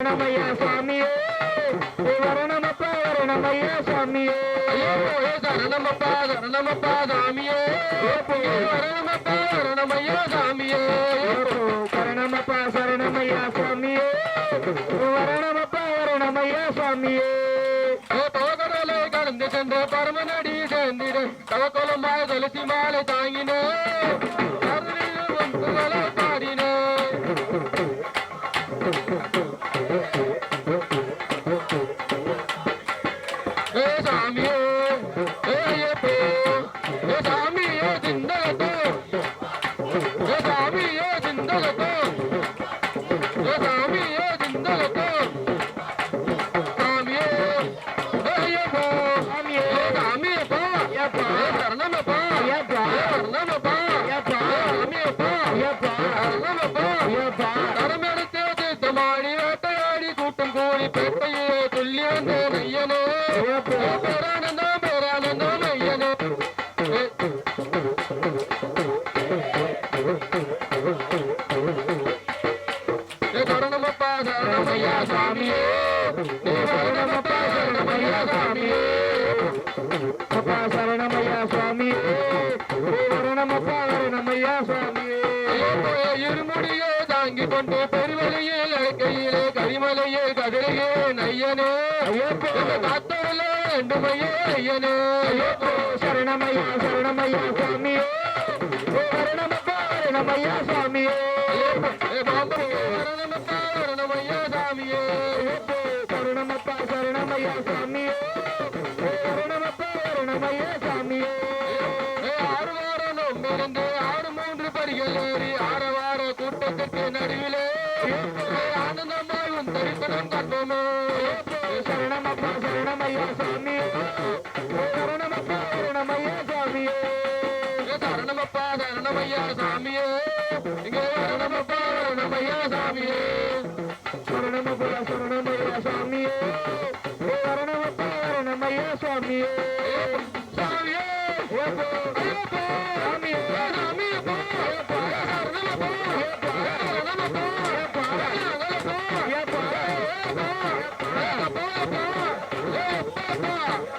வரணமையா சாமியே வரணமப்பா வரணமையா சாமியே சரணமப்பா சரணமப்பா சாமியே சரணமப்பா சரணமையா சாமியே வரணமப்பா சரணமையா சாமியே வரணமப்பா வரணமையா சாமியே தோகடலை கடந்து சென்ற பரமநடி சேர்ந்திட. தவக்கோலமாய் துளசி மாலை தாங்கினே. பாடினே. கூட்டம் கூடி பேட்டையே துல்லியம் வந்த ஐயனே சரணமையா சாமியே ஏ சரணமப்பா பெருவெளியே கையிலே கரிமலையே கதிரையே நையனே. ஐயப்போ. காத்தவர்களே ரெண்டுமையே ஐயனே. சரணமையா சரணமையா சுவாமியே. வரணமப்பா வரணமையா சுவாமியே. சரணமப்பா, சரணமையா சாமியே சரணமப்பா சரணமையா சாமியே சரணமப்பா சரணமையா சாமியே ஆறு வாரம் நோம்பிருந்து ஆறு மூன்று படிகள் ஏறி ஆரவார கூட்டத்திற்கு நடுவிலே சரணமப்பா சரணமையா சாமியே சரணமப்பா சரணமையா சாமியே சரணமப்பா சரணமையா சாமியே இங்கே சரணமப்பா சரணமையா சாமியே சரணமப்பா சரணமையா சாமியே சரணமப்பா சரணமையா சாமியே